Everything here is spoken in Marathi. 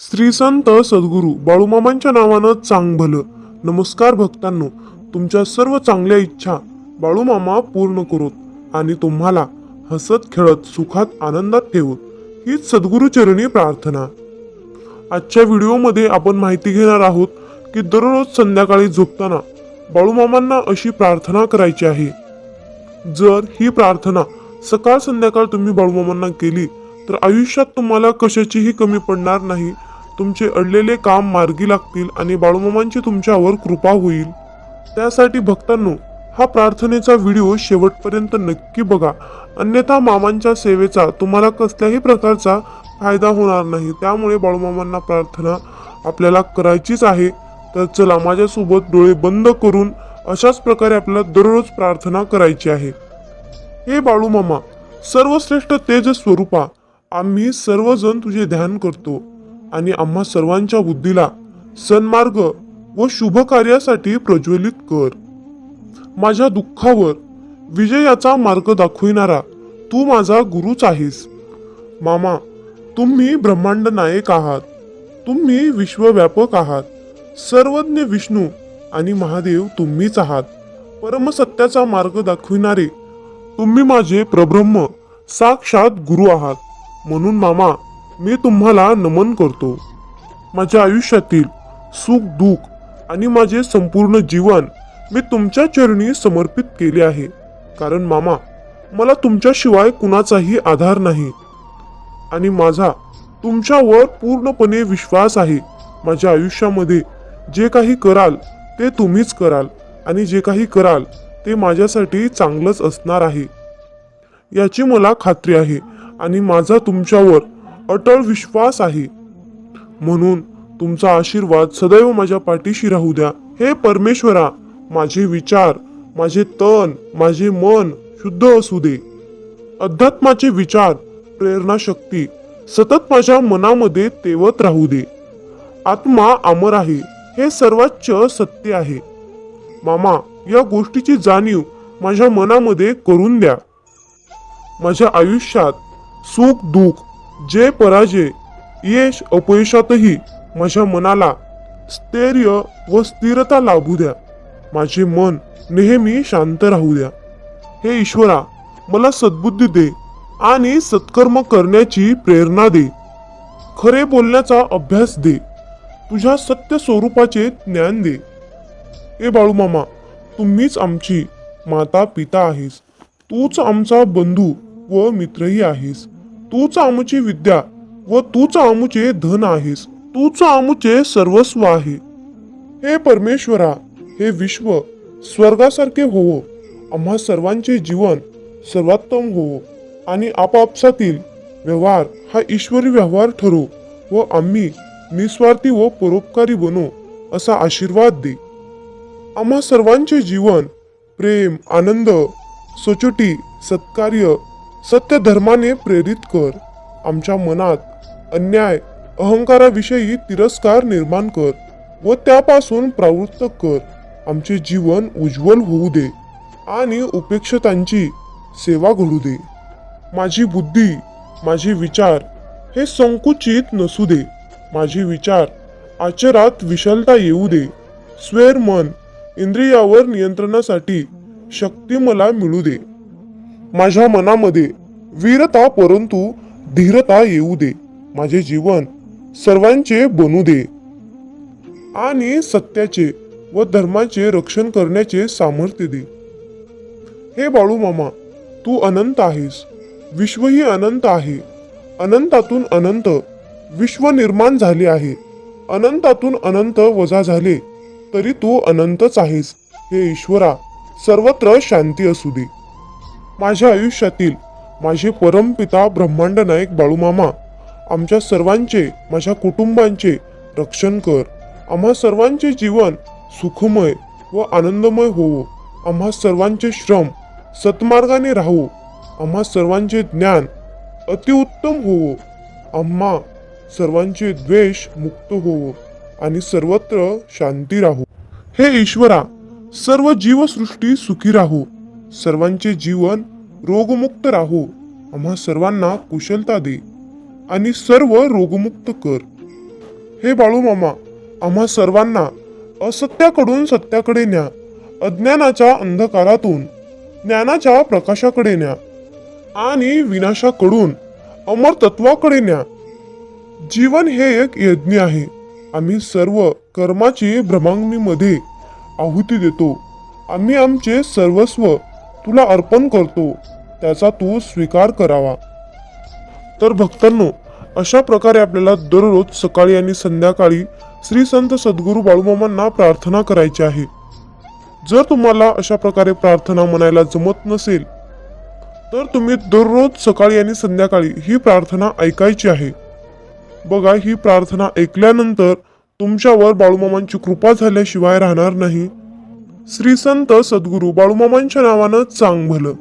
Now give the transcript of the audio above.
श्री संत सद्गुरू बाळूमामांच्या नावानं चांग भलं नमस्कार भक्तांनो तुमच्या सर्व चांगल्या इच्छा बाळूमामा पूर्ण करोत आणि तुम्हाला हसत खेळत सुखात आनंदात ठेवत हीच सद्गुरूचरणी प्रार्थना. आजच्या व्हिडिओमध्ये आपण माहिती घेणार आहोत की दररोज संध्याकाळी झोपताना बाळूमामांना अशी प्रार्थना करायची आहे. जर ही प्रार्थना सकाळ संध्याकाळ तुम्ही बाळूमामांना केली तर आयुष्यात तुम्हाला कशाचीही कमी पडणार नाही. तुमचे अडलेले काम मार्गी लागतील आणि बाळूमामांची तुमच्यावर कृपा होईल. त्यासाठी भक्तांनो हा प्रार्थनेचा व्हिडिओ शेवटपर्यंत नक्की बघा. अन्यथा मामांच्या सेवेचा तुम्हाला कसल्याही प्रकारचा फायदा होणार नाही. त्यामुळे बाळूमामांना प्रार्थना आपल्याला करायचीच आहे. तर चला माझ्यासोबत डोळे बंद करून अशाच प्रकारे आपल्याला दररोज प्रार्थना करायची आहे. हे बाळूमामा सर्वश्रेष्ठ तेज स्वरूपा आम्ही सर्वजण तुझे ध्यान करतो आणि आम्हा सर्वांच्या बुद्धीला सन्मार्ग व शुभ कार्यासाठी प्रज्वलित कर. माझ्या दुःखावर विजयाचा मार्ग दाखविणारा तू माझा गुरुच आहेस. मामा तुम्ही ब्रह्मांड नायक आहात. तुम्ही विश्वव्यापक आहात. सर्वज्ञ विष्णू आणि महादेव तुम्हीच आहात. परमसत्याचा मार्ग दाखविणारे तुम्ही माझे प्रब्रह्म साक्षात गुरु आहात. म्हणून मामा मी तुम्हाला नमन करतो. माझ्या आयुष्यातील सुख दुःख आणि माझे संपूर्ण जीवन मी तुमच्या चरणी समर्पित केले आहे. कारण मामा मला तुमच्याशिवाय कुणाचाही आधार नाही. आणि माझा तुमच्यावर पूर्णपणे विश्वास आहे. माझ्या आयुष्यामध्ये जे काही कराल ते तुम्हीच कराल. आणि जे काही कराल ते माझ्यासाठी चांगलंच असणार आहे. याची मला खात्री आहे. आणि माझा तुमच्यावर अटळ विश्वास आहे. म्हणून तुमचा आशीर्वाद सदैव माझ्या पाठीशी राहू द्या. हे परमेश्वरा माझे विचार माझे तन माझे मन शुद्ध असू दे. अध्यात्माचे विचार प्रेरणा शक्ती सतत माझ्या मनामध्ये तेवत राहू दे. आत्मा अमर आहे हे सर्वोच्च सत्य आहे. मामा या गोष्टीची जाणीव माझ्या मनामध्ये करून द्या. माझ्या आयुष्यात सुख दुःख जे पराजय यश अपयशातही माझ्या मनाला स्थैर्य व स्थिरता लाभू द्या. माझे मन नेहमी शांत राहू द्या. हे ईश्वरा मला सद्बुद्धी दे आणि सत्कर्म करण्याची प्रेरणा दे. खरे बोलण्याचा अभ्यास दे. तुझ्या सत्य स्वरूपाचे ज्ञान दे. ए बाळूमामा तुम्हीच आमची माता पिता आहेस. तूच आमचा बंधू व मित्रही आहेस. तूच आमची विद्या व तूच आमुचे धन आहेस. तूच आमुचे सर्वस्व आहे. हे परमेश्वरा हे विश्व स्वर्गासारखे होवो. आम्हा सर्वांचे जीवन सर्वोत्तम होवो आणि आपापसातील व्यवहार हा ईश्वरी व्यवहार ठरू व आम्ही निस्वार्थी व परोपकारी बनो असा आशीर्वाद दे. आम्हा सर्वांचे जीवन प्रेम आनंद सचोटी सत्कार्य सत्य धर्माने प्रेरित कर. आमच्या मनात अन्याय अहंकाराविषयी तिरस्कार निर्माण कर व त्यापासून प्रवृत्त कर. आमचे जीवन उज्ज्वल होऊ दे आणि उपेक्षितांची सेवा घडू दे. माझी बुद्धी माझे विचार हे संकुचित नसू दे. माझे विचार आचरात विशालता येऊ दे. स्वेर मन इंद्रियावर नियंत्रणासाठी शक्ती मला मिळू दे. माझ्या मनामध्ये वीरता परंतु धीरता येऊ दे. माझे जीवन सर्वांचे बनू दे. आणि सत्याचे व धर्माचे रक्षण करण्याचे सामर्थ्य दे. हे बाळू मामा तू अनंत आहेस. विश्वही अनंत आहे. अनंतातून अनंत विश्व निर्माण झाले आहे. अनंतातून अनंत वजा झाले तरी तू अनंतच आहेस. हे ईश्वरा सर्वत्र शांती असू दे. माझ्या आयुष्यातील माझे परमपिता ब्रह्मांड नायक बाळूमामा आमच्या सर्वांचे माझ्या कुटुंबांचे रक्षण कर. आम्हा सर्वांचे जीवन सुखमय व आनंदमय होवो. आम्हा सर्वांचे श्रम सत्मार्गाने राहू आम्हा सर्वांचे ज्ञान अतिउत्तम होवो. आम्हा सर्वांचे द्वेष मुक्त होवो आणि सर्वत्र शांती राहू. हे ईश्वरा सर्व जीवसृष्टी सुखी राहू. सर्वांचे जीवन रोगमुक्त राहू. आम्हा सर्वांना कुशलता दे आणि सर्व रोगमुक्त कर. हे बाळू मामा आम्हा सर्वांना असत्याकडून सत्याकडे न्या. अज्ञानाच्या अंधकारातून ज्ञानाच्या प्रकाशाकडे न्या. आणि विनाशाकडून अमर तत्वाकडे न्या. जीवन हे एक यज्ञ आहे. आम्ही सर्व कर्माची भ्रमांगणीमध्ये आहुती देतो. आम्ही आमचे सर्वस्व तुला अर्पण करतो त्याचा तू स्वीकार करावा. तर भक्तांनो अशा प्रकारे आपल्याला दररोज सकाळी आणि संध्याकाळी श्री संत सद्गुरू बाळूमामांना प्रार्थना करायची आहे. जर तुम्हाला अशा प्रकारे प्रार्थना म्हणायला जमत नसेल तर तुम्ही दररोज सकाळी आणि संध्याकाळी ही प्रार्थना ऐकायची आहे. बघा ही प्रार्थना ऐकल्यानंतर तुमच्यावर बाळूमामांची कृपा झाल्याशिवाय राहणार नाही. श्री संत सद्गुरू बाळूमामांच्या नावानं चांग भलं